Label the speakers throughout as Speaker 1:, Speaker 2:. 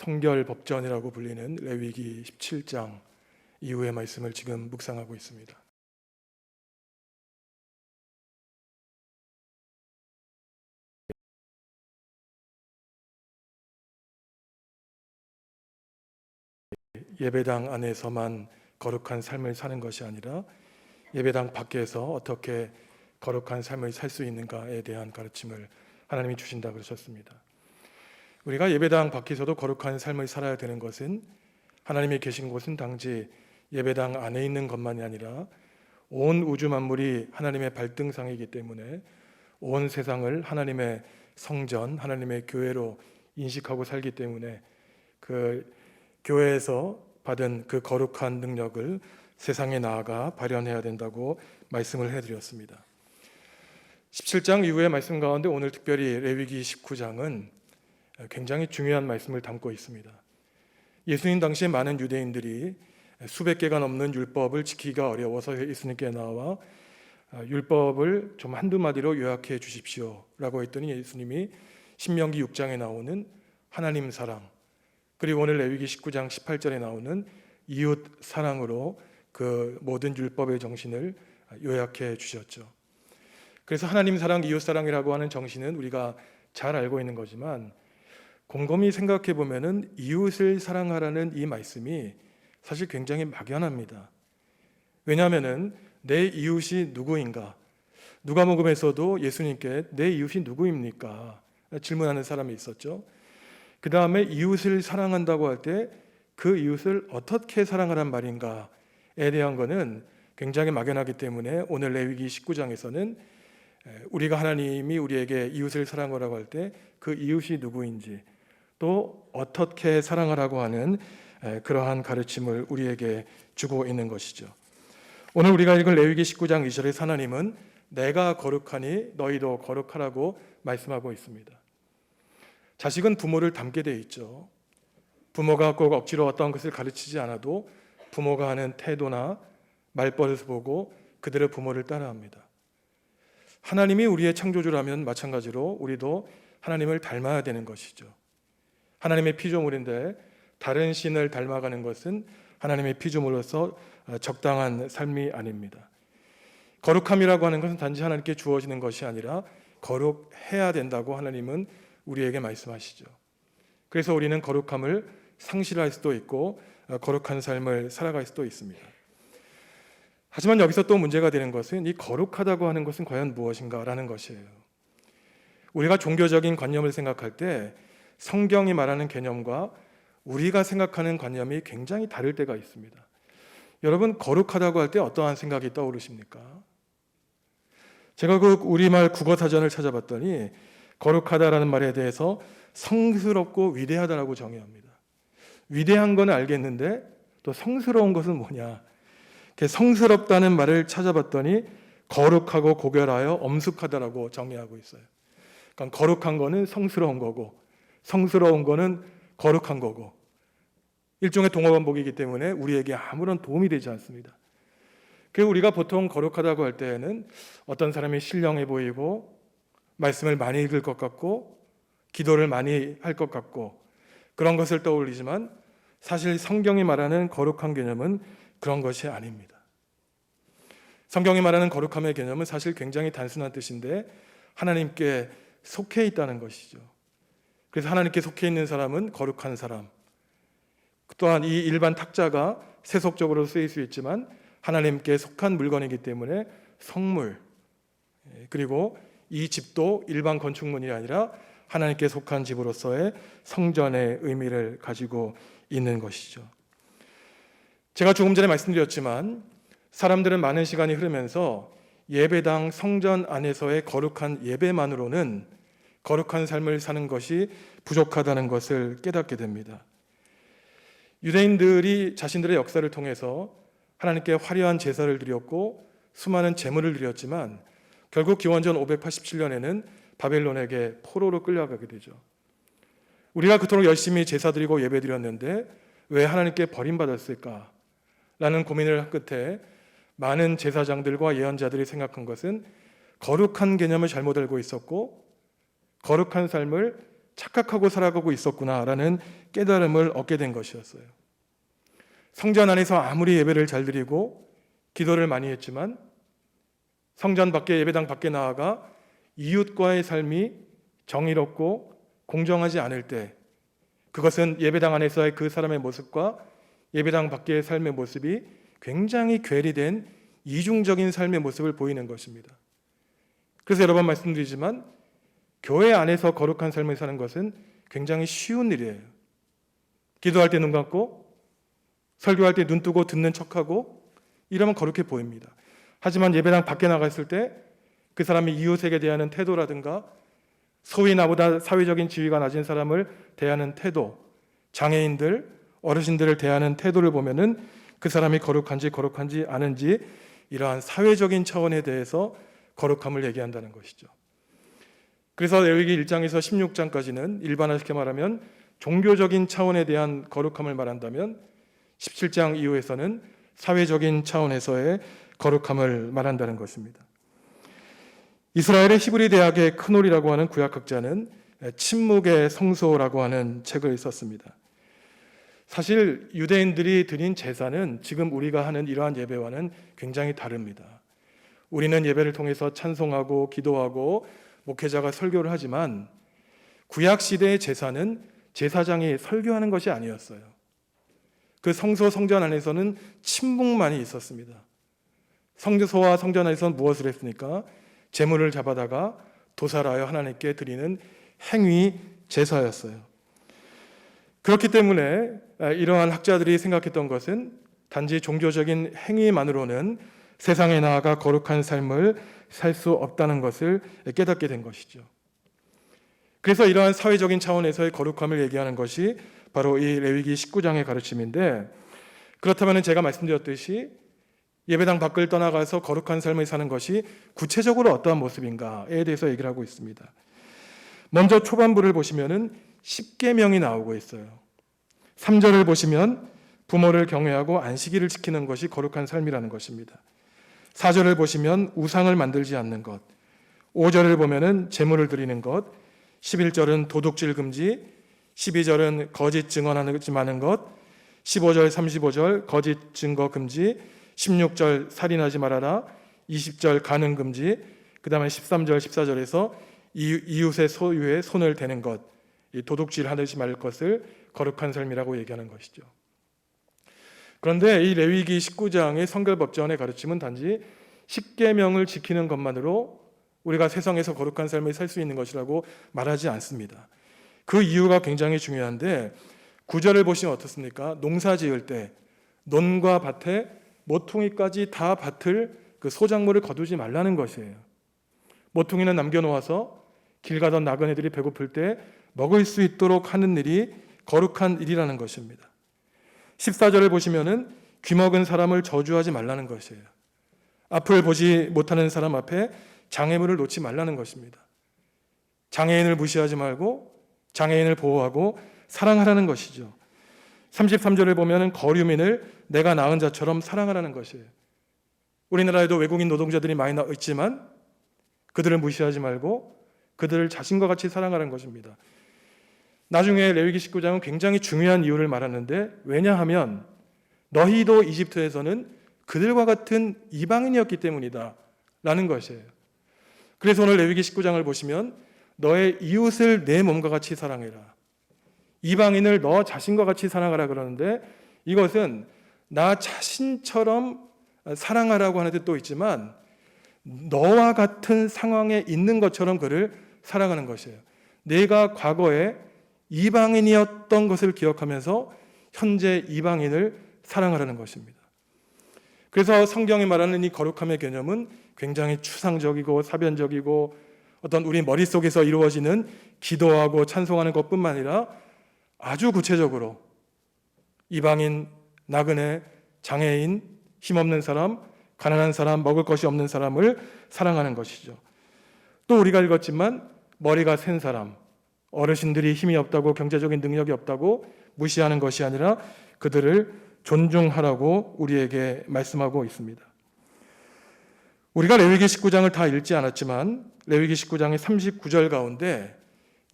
Speaker 1: 성결 법전이라고 불리는 레위기 17장 이후의 말씀을 지금 묵상하고 있습니다. 예배당 안에서만 거룩한 삶을 사는 것이 아니라 예배당 밖에서 어떻게 거룩한 삶을 살 수 있는가에 대한 가르침을 하나님이 주신다 그러셨습니다. 우리가 예배당 밖에서도 거룩한 삶을 살아야 되는 것은 하나님이 계신 곳은 당지 예배당 안에 있는 것만이 아니라 온 우주 만물이 하나님의 발등상이기 때문에 온 세상을 하나님의 성전, 하나님의 교회로 인식하고 살기 때문에 그 교회에서 받은 그 거룩한 능력을 세상에 나아가 발현해야 된다고 말씀을 해드렸습니다. 17장 이후의 말씀 가운데 오늘 특별히 레위기 19장은 굉장히 중요한 말씀을 담고 있습니다. 예수님 당시에 많은 유대인들이 수백 개가 넘는 율법을 지키기가 어려워서 예수님께 나와 율법을 좀 한두 마디로 요약해 주십시오라고 했더니 예수님이 신명기 6장에 나오는 하나님 사랑 그리고 오늘 레위기 19장 18절에 나오는 이웃 사랑으로 그 모든 율법의 정신을 요약해 주셨죠. 그래서 하나님 사랑, 이웃 사랑이라고 하는 정신은 우리가 잘 알고 있는 거지만 곰곰이 생각해 보면은 이웃을 사랑하라는 이 말씀이 사실 굉장히 막연합니다. 왜냐하면은 내 이웃이 누구인가? 누가복음에서도 예수님께 내 이웃이 누구입니까? 질문하는 사람이 있었죠. 그 다음에 이웃을 사랑한다고 할 때 그 이웃을 어떻게 사랑하란 말인가에 대한 것은 굉장히 막연하기 때문에 오늘 레위기 19장에서는 우리가 하나님이 우리에게 이웃을 사랑하라고 할 때 그 이웃이 누구인지 또 어떻게 사랑하라고 하는 그러한 가르침을 우리에게 주고 있는 것이죠. 오늘 우리가 읽은 레위기 19장 2절의 하나님은 내가 거룩하니 너희도 거룩하라고 말씀하고 있습니다. 자식은 부모를 닮게 돼 있죠. 부모가 꼭 억지로 어떤 것을 가르치지 않아도 부모가 하는 태도나 말버릇을 보고 그들의 부모를 따라합니다. 하나님이 우리의 창조주라면 마찬가지로 우리도 하나님을 닮아야 되는 것이죠. 하나님의 피조물인데 다른 신을 닮아가는 것은 하나님의 피조물로서 적당한 삶이 아닙니다. 거룩함이라고 하는 것은 단지 하나님께 주어지는 것이 아니라 거룩해야 된다고 하나님은 우리에게 말씀하시죠. 그래서 우리는 거룩함을 상실할 수도 있고 거룩한 삶을 살아갈 수도 있습니다. 하지만 여기서 또 문제가 되는 것은 이 거룩하다고 하는 것은 과연 무엇인가라는 것이에요. 우리가 종교적인 관념을 생각할 때 성경이 말하는 개념과 우리가 생각하는 관념이 굉장히 다를 때가 있습니다. 여러분 거룩하다고 할 때 어떠한 생각이 떠오르십니까? 제가 그 우리말 국어 사전을 찾아봤더니 거룩하다라는 말에 대해서 성스럽고 위대하다라고 정의합니다. 위대한 건 알겠는데 또 성스러운 것은 뭐냐? 성스럽다는 말을 찾아봤더니 거룩하고 고결하여 엄숙하다라고 정의하고 있어요. 그러니까 거룩한 거는 성스러운 거고 성스러운 거는 거룩한 거고 일종의 동어 반복이기 때문에 우리에게 아무런 도움이 되지 않습니다. 그 우리가 보통 거룩하다고 할 때에는 어떤 사람이 신령해 보이고 말씀을 많이 읽을 것 같고 기도를 많이 할 것 같고 그런 것을 떠올리지만 사실 성경이 말하는 거룩한 개념은 그런 것이 아닙니다. 성경이 말하는 거룩함의 개념은 사실 굉장히 단순한 뜻인데 하나님께 속해 있다는 것이죠. 그래서 하나님께 속해 있는 사람은 거룩한 사람. 또한 이 일반 탁자가 세속적으로 쓰일 수 있지만 하나님께 속한 물건이기 때문에 성물 그리고 이 집도 일반 건축물이 아니라 하나님께 속한 집으로서의 성전의 의미를 가지고 있는 것이죠. 제가 조금 전에 말씀드렸지만 사람들은 많은 시간이 흐르면서 예배당 성전 안에서의 거룩한 예배만으로는 거룩한 삶을 사는 것이 부족하다는 것을 깨닫게 됩니다. 유대인들이 자신들의 역사를 통해서 하나님께 화려한 제사를 드렸고 수많은 제물을 드렸지만 결국 기원전 587년에는 바벨론에게 포로로 끌려가게 되죠. 우리가 그토록 열심히 제사 드리고 예배 드렸는데 왜 하나님께 버림받았을까? 라는 고민을 한 끝에 많은 제사장들과 예언자들이 생각한 것은 거룩한 개념을 잘못 알고 있었고 거룩한 삶을 착각하고 살아가고 있었구나라는 깨달음을 얻게 된 것이었어요. 성전 안에서 아무리 예배를 잘 드리고 기도를 많이 했지만 성전 밖에 예배당 밖에 나아가 이웃과의 삶이 정의롭고 공정하지 않을 때 그것은 예배당 안에서의 그 사람의 모습과 예배당 밖의 삶의 모습이 굉장히 괴리된 이중적인 삶의 모습을 보이는 것입니다. 그래서 여러 번 말씀드리지만 교회 안에서 거룩한 삶을 사는 것은 굉장히 쉬운 일이에요. 기도할 때 눈 감고 설교할 때 눈 뜨고 듣는 척하고 이러면 거룩해 보입니다. 하지만 예배당 밖에 나갔을 때 그 사람이 이웃에게 대하는 태도라든가 소위 나보다 사회적인 지위가 낮은 사람을 대하는 태도, 장애인들, 어르신들을 대하는 태도를 보면은 그 사람이 거룩한지 거룩한지 아는지 이러한 사회적인 차원에 대해서 거룩함을 얘기한다는 것이죠. 그래서 레위기 1장에서 16장까지는 일반화시켜 말하면 종교적인 차원에 대한 거룩함을 말한다면 17장 이후에서는 사회적인 차원에서의 거룩함을 말한다는 것입니다. 이스라엘의 히브리 대학의 크놀이라고 하는 구약학자는 침묵의 성소라고 하는 책을 썼습니다. 사실 유대인들이 드린 제사는 지금 우리가 하는 이러한 예배와는 굉장히 다릅니다. 우리는 예배를 통해서 찬송하고 기도하고 목회자가 설교를 하지만 구약 시대의 제사는 제사장이 설교하는 것이 아니었어요. 그 성소 성전 안에서는 침묵만이 있었습니다. 성소와 성전 안에서는 무엇을 했습니까? 제물을 잡아다가 도살하여 하나님께 드리는 행위 제사였어요. 그렇기 때문에 이러한 학자들이 생각했던 것은 단지 종교적인 행위만으로는 세상에 나아가 거룩한 삶을 살 수 없다는 것을 깨닫게 된 것이죠. 그래서 이러한 사회적인 차원에서의 거룩함을 얘기하는 것이 바로 이 레위기 19장의 가르침인데 그렇다면 제가 말씀드렸듯이 예배당 밖을 떠나가서 거룩한 삶을 사는 것이 구체적으로 어떠한 모습인가에 대해서 얘기를 하고 있습니다. 먼저 초반부를 보시면은 10계명이 나오고 있어요. 3절을 보시면 부모를 경외하고 안식일을 지키는 것이 거룩한 삶이라는 것입니다. 4절을 보시면 우상을 만들지 않는 것. 5절을 보면은 제물을 드리는 것. 11절은 도둑질 금지. 12절은 거짓 증언하지 마는 것. 15절, 35절 거짓 증거 금지. 16절 살인하지 말아라. 20절 가능 금지. 그 다음에 13절, 14절에서 이웃의 소유에 손을 대는 것. 이 도둑질 하지 말 것을 거룩한 삶이라고 얘기하는 것이죠. 그런데 이 레위기 19장의 성결법전의 가르침은 단지 10계명을 지키는 것만으로 우리가 세상에서 거룩한 삶을 살 수 있는 것이라고 말하지 않습니다. 그 이유가 굉장히 중요한데 구절을 보시면 어떻습니까? 농사 지을 때 논과 밭에 모퉁이까지 다 밭을 그 소작물을 거두지 말라는 것이에요. 모퉁이는 남겨놓아서 길 가던 나그네들이 배고플 때 먹을 수 있도록 하는 일이 거룩한 일이라는 것입니다. 14절을 보시면은 귀먹은 사람을 저주하지 말라는 것이에요. 앞을 보지 못하는 사람 앞에 장애물을 놓지 말라는 것입니다. 장애인을 무시하지 말고 장애인을 보호하고 사랑하라는 것이죠. 33절을 보면은 거류민을 내가 낳은 자처럼 사랑하라는 것이에요. 우리나라에도 외국인 노동자들이 많이 있지만 그들을 무시하지 말고 그들을 자신과 같이 사랑하라는 것입니다. 나중에 레위기 19장은 굉장히 중요한 이유를 말하는데 왜냐하면 너희도 이집트에서는 그들과 같은 이방인이었기 때문이다 라는 것이에요. 그래서 오늘 레위기 19장을 보시면 너의 이웃을 내 몸과 같이 사랑해라. 이방인을 너 자신과 같이 사랑하라 그러는데 이것은 나 자신처럼 사랑하라고 하는 뜻도 있지만 너와 같은 상황에 있는 것처럼 그를 사랑하는 것이에요. 내가 과거에 이방인이었던 것을 기억하면서 현재 이방인을 사랑하라는 것입니다. 그래서 성경이 말하는 이 거룩함의 개념은 굉장히 추상적이고 사변적이고 어떤 우리 머릿속에서 이루어지는 기도하고 찬송하는 것뿐만 아니라 아주 구체적으로 이방인, 나그네, 장애인, 힘없는 사람, 가난한 사람, 먹을 것이 없는 사람을 사랑하는 것이죠. 또 우리가 읽었지만 머리가 센 사람, 어르신들이 힘이 없다고 경제적인 능력이 없다고 무시하는 것이 아니라 그들을 존중하라고 우리에게 말씀하고 있습니다. 우리가 레위기 19장을 다 읽지 않았지만 레위기 19장의 39절 가운데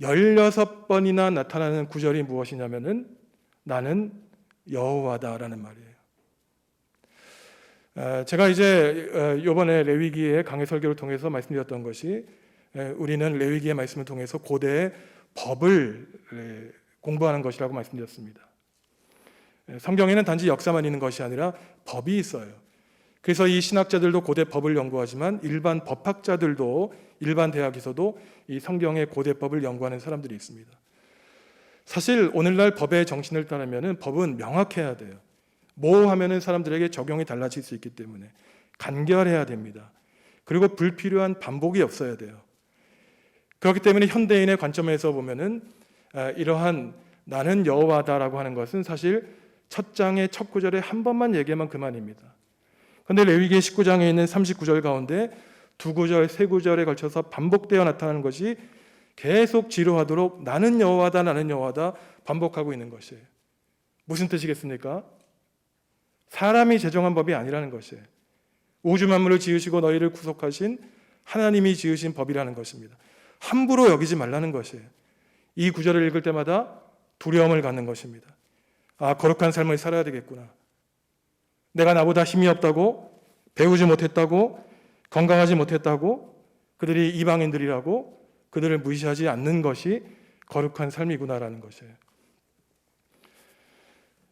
Speaker 1: 16번이나 나타나는 구절이 무엇이냐면은 나는 여호와다라는 말이에요. 어, 제가 이제 이번에 레위기의 강해 설교를 통해서 말씀드렸던 것이 에, 우리는 레위기의 말씀을 통해서 고대의 법을 에, 공부하는 것이라고 말씀드렸습니다. 에, 성경에는 단지 역사만 있는 것이 아니라 법이 있어요. 그래서 이 신학자들도 고대 법을 연구하지만 일반 법학자들도 일반 대학에서도 이 성경의 고대 법을 연구하는 사람들이 있습니다. 사실 오늘날 법의 정신을 따르면 법은 명확해야 돼요. 뭐 하면은 사람들에게 적용이 달라질 수 있기 때문에 간결해야 됩니다. 그리고 불필요한 반복이 없어야 돼요. 그렇기 때문에 현대인의 관점에서 보면은 아, 이러한 나는 여호와다라고 하는 것은 사실 첫 장의 첫 구절에 한 번만 얘기하면 그만입니다. 그런데 레위기 19장에 있는 39절 가운데 두 구절, 세 구절에 걸쳐서 반복되어 나타나는 것이 계속 지루하도록 나는 여호와다, 나는 여호와다 반복하고 있는 것이에요. 무슨 뜻이겠습니까? 사람이 제정한 법이 아니라는 것이에요. 우주 만물을 지으시고 너희를 구속하신 하나님이 지으신 법이라는 것입니다. 함부로 여기지 말라는 것이에요. 이 구절을 읽을 때마다 두려움을 갖는 것입니다. 아, 거룩한 삶을 살아야 되겠구나. 내가 나보다 힘이 없다고, 배우지 못했다고, 건강하지 못했다고, 그들이 이방인들이라고 그들을 무시하지 않는 것이 거룩한 삶이구나라는 것이에요.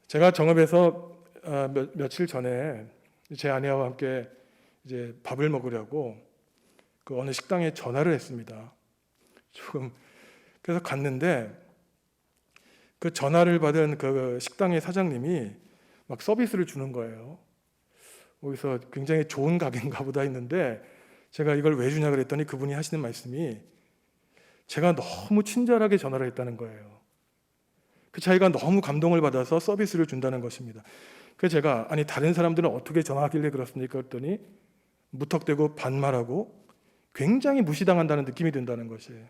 Speaker 1: 제가 정읍에서 어, 며, 며칠 전에 제 아내와 함께 이제 밥을 먹으려고 그 어느 식당에 전화를 했습니다. 조금 그래서 갔는데 그 전화를 받은 그 식당의 사장님이 막 서비스를 주는 거예요. 거기서 굉장히 좋은 가게인가 보다 했는데 제가 이걸 왜 주냐 그랬더니 그분이 하시는 말씀이 제가 너무 친절하게 전화를 했다는 거예요. 그 차이가 너무 감동을 받아서 서비스를 준다는 것입니다. 그래서 제가 아니 다른 사람들은 어떻게 전화하길래 그렇습니까? 그랬더니 무턱대고 반말하고 굉장히 무시당한다는 느낌이 든다는 것이에요.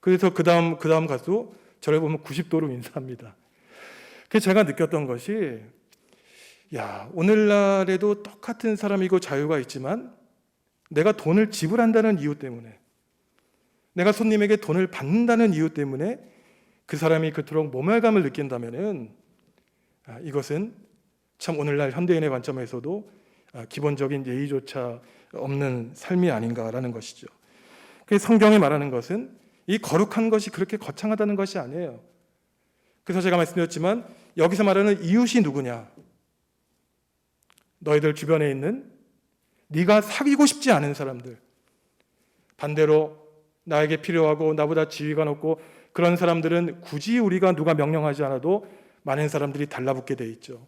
Speaker 1: 그래서 그 다음 그 다음 가수 저를 보면 90도로 인사합니다. 그래서 제가 느꼈던 것이 야 오늘날에도 똑같은 사람이고 자유가 있지만 내가 돈을 지불한다는 이유 때문에 내가 손님에게 돈을 받는다는 이유 때문에 그 사람이 그토록 모멸감을 느낀다면은 아, 이것은 참 오늘날 현대인의 관점에서도 아, 기본적인 예의조차 없는 삶이 아닌가라는 것이죠. 성경이 말하는 것은 이 거룩한 것이 그렇게 거창하다는 것이 아니에요. 그래서 제가 말씀드렸지만 여기서 말하는 이웃이 누구냐? 너희들 주변에 있는 네가 사귀고 싶지 않은 사람들. 반대로 나에게 필요하고 나보다 지위가 높고 그런 사람들은 굳이 우리가 누가 명령하지 않아도 많은 사람들이 달라붙게 돼 있죠.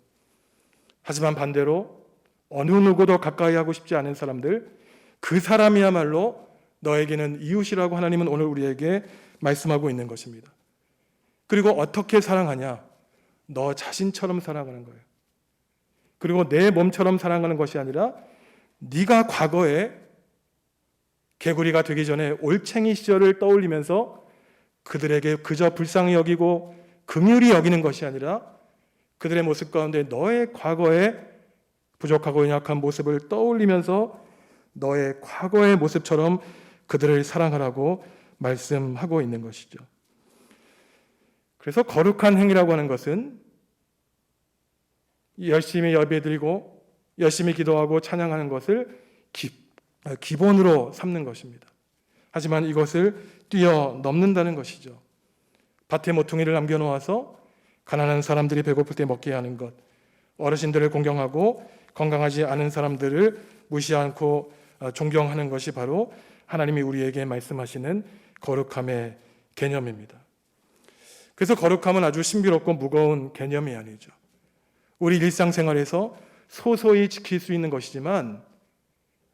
Speaker 1: 하지만 반대로 어느 누구도 가까이 하고 싶지 않은 사람들, 그 사람이야말로 너에게는 이웃이라고 하나님은 오늘 우리에게 말씀하고 있는 것입니다. 그리고 어떻게 사랑하냐? 너 자신처럼 사랑하는 거예요. 그리고 내 몸처럼 사랑하는 것이 아니라 네가 과거에 개구리가 되기 전에 올챙이 시절을 떠올리면서 그들에게 그저 불쌍히 여기고 긍휼히 여기는 것이 아니라 그들의 모습 가운데 너의 과거의 부족하고 연약한 모습을 떠올리면서 너의 과거의 모습처럼 그들을 사랑하라고 말씀하고 있는 것이죠. 그래서 거룩한 행위라고 하는 것은 열심히 예배드리고 열심히 기도하고 찬양하는 것을 기, 기본으로 삼는 것입니다. 하지만 이것을 뛰어넘는다는 것이죠. 밭에 모퉁이를 남겨놓아서 가난한 사람들이 배고플 때 먹게 하는 것, 어르신들을 공경하고 건강하지 않은 사람들을 무시 않고 어, 존경하는 것이 바로 하나님이 우리에게 말씀하시는 거룩함의 개념입니다. 그래서 거룩함은 아주 신비롭고 무거운 개념이 아니죠. 우리 일상생활에서 소소히 지킬 수 있는 것이지만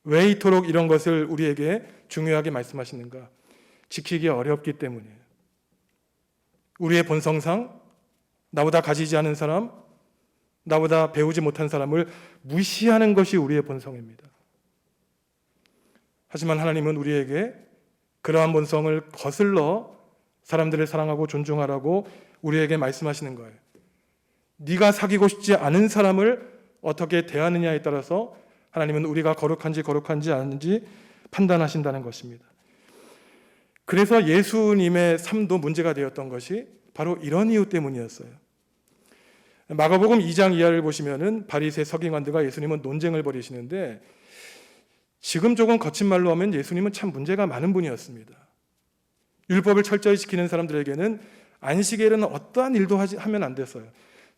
Speaker 1: 왜 이토록 이런 것을 우리에게 중요하게 말씀하시는가? 지키기 어렵기 때문이에요. 우리의 본성상 나보다 가지지 않은 사람, 나보다 배우지 못한 사람을 무시하는 것이 우리의 본성입니다. 하지만 하나님은 우리에게 그러한 본성을 거슬러 사람들을 사랑하고 존중하라고 우리에게 말씀하시는 거예요. 네가 사귀고 싶지 않은 사람을 어떻게 대하느냐에 따라서 하나님은 우리가 거룩한지 거룩한지 아닌지 판단하신다는 것입니다. 그래서 예수님의 삶도 문제가 되었던 것이 바로 이런 이유 때문이었어요. 마가복음 2장 이하를 보시면은 바리새 서기관들과 예수님은 논쟁을 벌이시는데 지금 조금 거친 말로 하면 예수님은 참 문제가 많은 분이었습니다. 율법을 철저히 지키는 사람들에게는 안식일은 어떠한 일도 하지, 하면 안 됐어요.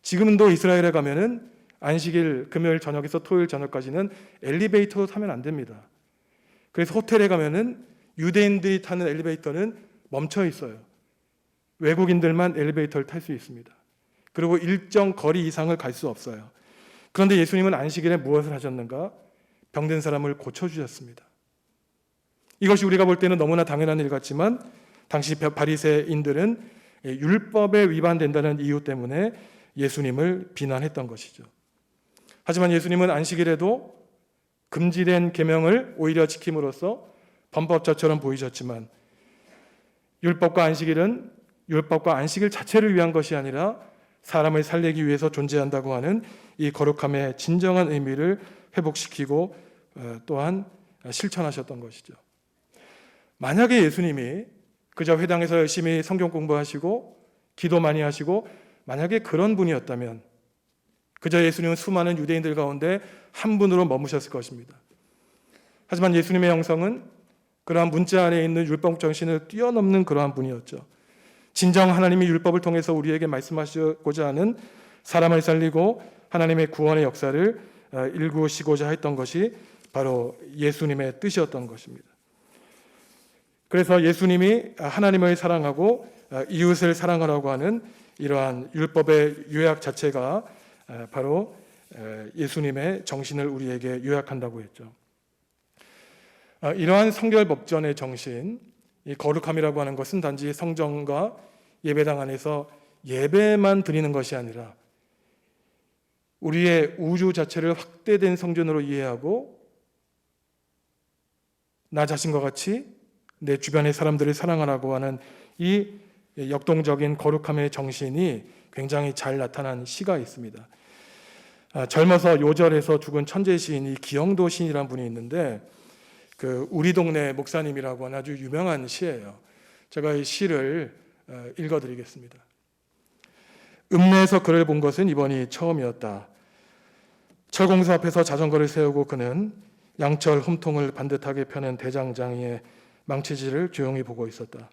Speaker 1: 지금도 이스라엘에 가면은 안식일 금요일 저녁에서 토요일 저녁까지는 엘리베이터도 타면 안 됩니다. 그래서 호텔에 가면은 유대인들이 타는 엘리베이터는 멈춰 있어요. 외국인들만 엘리베이터를 탈 수 있습니다. 그리고 일정 거리 이상을 갈 수 없어요. 그런데 예수님은 안식일에 무엇을 하셨는가? 병든 사람을 고쳐주셨습니다. 이것이 우리가 볼 때는 너무나 당연한 일 같지만 당시 바리새인들은 율법에 위반된다는 이유 때문에 예수님을 비난했던 것이죠. 하지만 예수님은 안식일에도 금지된 계명을 오히려 지킴으로써 범법자처럼 보이셨지만 율법과 안식일은 율법과 안식일 자체를 위한 것이 아니라 사람을 살리기 위해서 존재한다고 하는 이 거룩함의 진정한 의미를 회복시키고 어, 또한 실천하셨던 것이죠. 만약에 예수님이 그저 회당에서 열심히 성경 공부하시고 기도 많이 하시고 만약에 그런 분이었다면 그저 예수님은 수많은 유대인들 가운데 한 분으로 머무셨을 것입니다. 하지만 예수님의 형성은 그러한 문자 안에 있는 율법 정신을 뛰어넘는 그러한 분이었죠. 진정 하나님이 율법을 통해서 우리에게 말씀하시고자 하는 사람을 살리고 하나님의 구원의 역사를 어, 일구시고자 했던 것이 바로 예수님의 뜻이었던 것입니다. 그래서 예수님이 하나님을 사랑하고 어, 이웃을 사랑하라고 하는 이러한 율법의 요약 자체가 어, 바로 예수님의 정신을 우리에게 요약한다고 했죠. 이러한 성결 법전의 정신, 이 거룩함이라고 하는 것은 단지 성정과 예배당 안에서 예배만 드리는 것이 아니라 우리의 우주 자체를 확대된 성전으로 이해하고 나 자신과 같이 내 주변의 사람들을 사랑하라고 하는 이 역동적인 거룩함의 정신이 굉장히 잘 나타난 시가 있습니다. 아, 젊어서 요절에서 죽은 천재 시인이 기영도 시인이라는 분이 있는데 그 우리 동네 목사님이라고 하는 아주 유명한 시예요. 제가 이 시를 어, 읽어드리겠습니다. 읍내에서 그를 본 것은 이번이 처음이었다. 철공사 앞에서 자전거를 세우고 그는 양철 홈통을 반듯하게 펴는 대장장이의 망치질을 조용히 보고 있었다.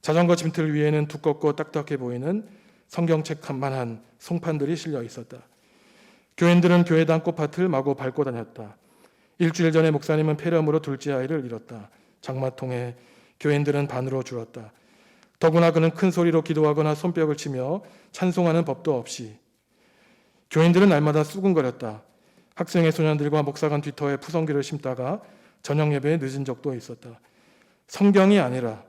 Speaker 1: 자전거 짐틀 위에는 두껍고 딱딱해 보이는 성경책 한만한 송판들이 실려 있었다. 교인들은 교회당 꽃밭을 마구 밟고 다녔다. 일주일 전에 목사님은 폐렴으로 둘째 아이를 잃었다. 장마통에 교인들은 반으로 줄었다. 더구나 그는 큰 소리로 기도하거나 손뼉을 치며 찬송하는 법도 없이 교인들은 날마다 수군거렸다. 학생의 소년들과 목사관 뒤터에 푸성기를 심다가 저녁 예배에 늦은 적도 있었다. 성경이 아니라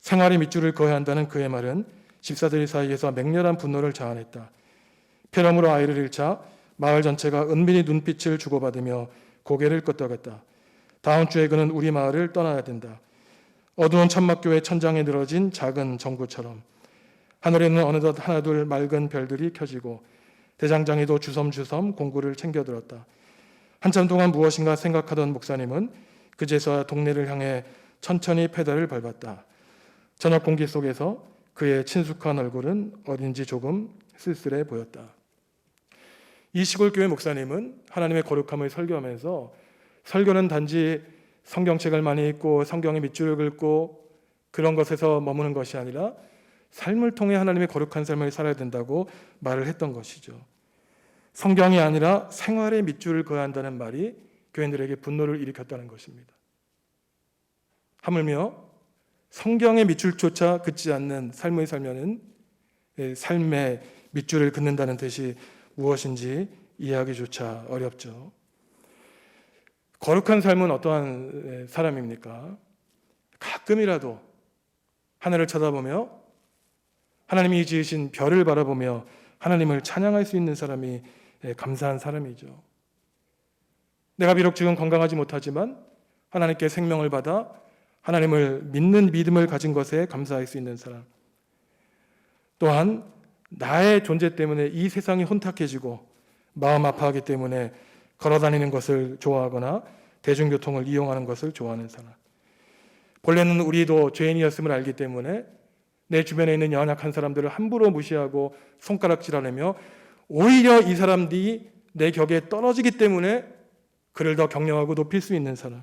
Speaker 1: 생활의 밑줄을 그어야 한다는 그의 말은 집사들 사이에서 맹렬한 분노를 자아냈다. 폐렴으로 아이를 잃자 마을 전체가 은밀히 눈빛을 주고받으며 고개를 끄덕였다. 다음 주에 그는 우리 마을을 떠나야 된다. 어두운 천막교회 천장에 늘어진 작은 정구처럼 하늘에는 어느덧 하나둘 맑은 별들이 켜지고 대장장이도 주섬주섬 공구를 챙겨들었다. 한참 동안 무엇인가 생각하던 목사님은 그제서야 동네를 향해 천천히 페달을 밟았다. 저녁 공기 속에서 그의 친숙한 얼굴은 어딘지 조금 쓸쓸해 보였다. 이 시골 교회 목사님은 하나님의 거룩함을 설교하면서 설교는 단지 성경책을 많이 읽고 성경의 밑줄을 긁고 그런 것에서 머무는 것이 아니라 삶을 통해 하나님의 거룩한 삶을 살아야 된다고 말을 했던 것이죠. 성경이 아니라 생활의 밑줄을 그어야 한다는 말이 교인들에게 분노를 일으켰다는 것입니다. 하물며 성경의 밑줄조차 긋지 않는 삶을 살면은 삶의 밑줄을 긋는다는 뜻이 무엇인지 이해하기조차 어렵죠. 거룩한 삶은 어떠한 사람입니까? 가끔이라도 하늘을 쳐다보며 하나님이 지으신 별을 바라보며 하나님을 찬양할 수 있는 사람이 감사한 사람이죠. 내가 비록 지금 건강하지 못하지만 하나님께 생명을 받아 하나님을 믿는 믿음을 가진 것에 감사할 수 있는 사람. 또한 나의 존재 때문에 이 세상이 혼탁해지고 마음 아파하기 때문에 걸어 다니는 것을 좋아하거나 대중교통을 이용하는 것을 좋아하는 사람. 본래는 우리도 죄인이었음을 알기 때문에 내 주변에 있는 연약한 사람들을 함부로 무시하고 손가락질하려며 오히려 이 사람들이 내 격에 떨어지기 때문에 그를 더 격려하고 높일 수 있는 사람.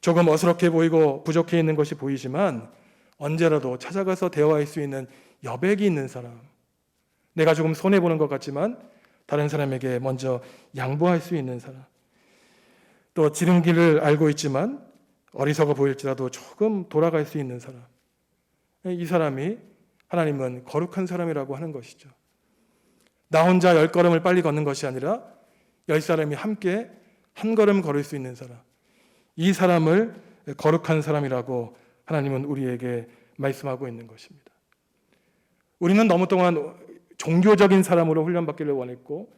Speaker 1: 조금 어스럽게 보이고 부족해 있는 것이 보이지만 언제라도 찾아가서 대화할 수 있는 여백이 있는 사람. 내가 조금 손해 보는 것 같지만 다른 사람에게 먼저 양보할 수 있는 사람. 또 지름길을 알고 있지만 어리석어 보일지라도 조금 돌아갈 수 있는 사람. 이 사람이 하나님은 거룩한 사람이라고 하는 것이죠. 나 혼자 열 걸음을 빨리 걷는 것이 아니라 열 사람이 함께 한 걸음 걸을 수 있는 사람. 이 사람을 거룩한 사람이라고 하나님은 우리에게 말씀하고 있는 것입니다. 우리는 너무 동안 종교적인 사람으로 훈련받기를 원했고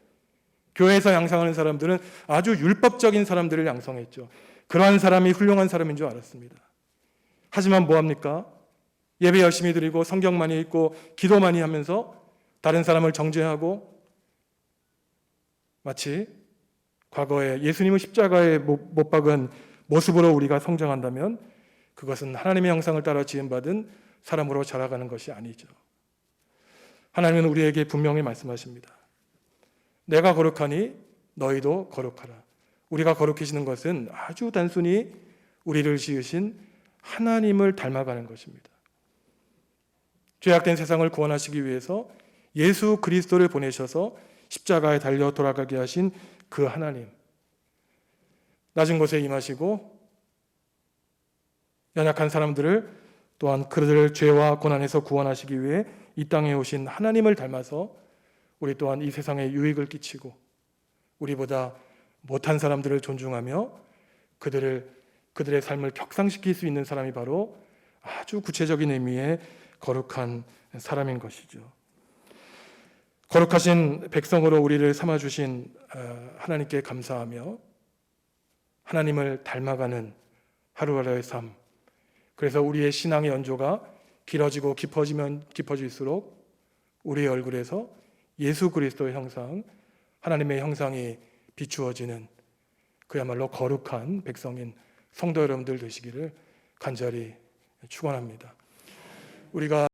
Speaker 1: 교회에서 양성하는 사람들은 아주 율법적인 사람들을 양성했죠. 그러한 사람이 훌륭한 사람인 줄 알았습니다. 하지만 뭐 합니까? 예배 열심히 드리고 성경 많이 읽고 기도 많이 하면서 다른 사람을 정죄하고 마치 과거에 예수님을 십자가에 못못 박은 모습으로 우리가 성장한다면 그것은 하나님의 형상을 따라 지음받은 사람으로 자라가는 것이 아니죠. 하나님은 우리에게 분명히 말씀하십니다. 내가 거룩하니 너희도 거룩하라. 우리가 거룩해지는 것은 아주 단순히 우리를 지으신 하나님을 닮아가는 것입니다. 죄악된 세상을 구원하시기 위해서 예수 그리스도를 보내셔서 십자가에 달려 돌아가게 하신 그 하나님. 낮은 곳에 임하시고 연약한 사람들을 또한 그들을 죄와 고난에서 구원하시기 위해 이 땅에 오신 하나님을 닮아서 우리 또한 이 세상에 유익을 끼치고 우리보다 못한 사람들을 존중하며 그들을 그들의 삶을 격상시킬 수 있는 사람이 바로 아주 구체적인 의미의 거룩한 사람인 것이죠. 거룩하신 백성으로 우리를 삼아 주신 어, 하나님께 감사하며 하나님을 닮아가는 하루하루의 삶. 그래서 우리의 신앙의 연조가 길어지고 깊어지면 깊어질수록 우리의 얼굴에서 예수 그리스도의 형상, 하나님의 형상이 비추어지는 그야말로 거룩한 백성인 성도 여러분들 되시기를 간절히 축원합니다. 우리가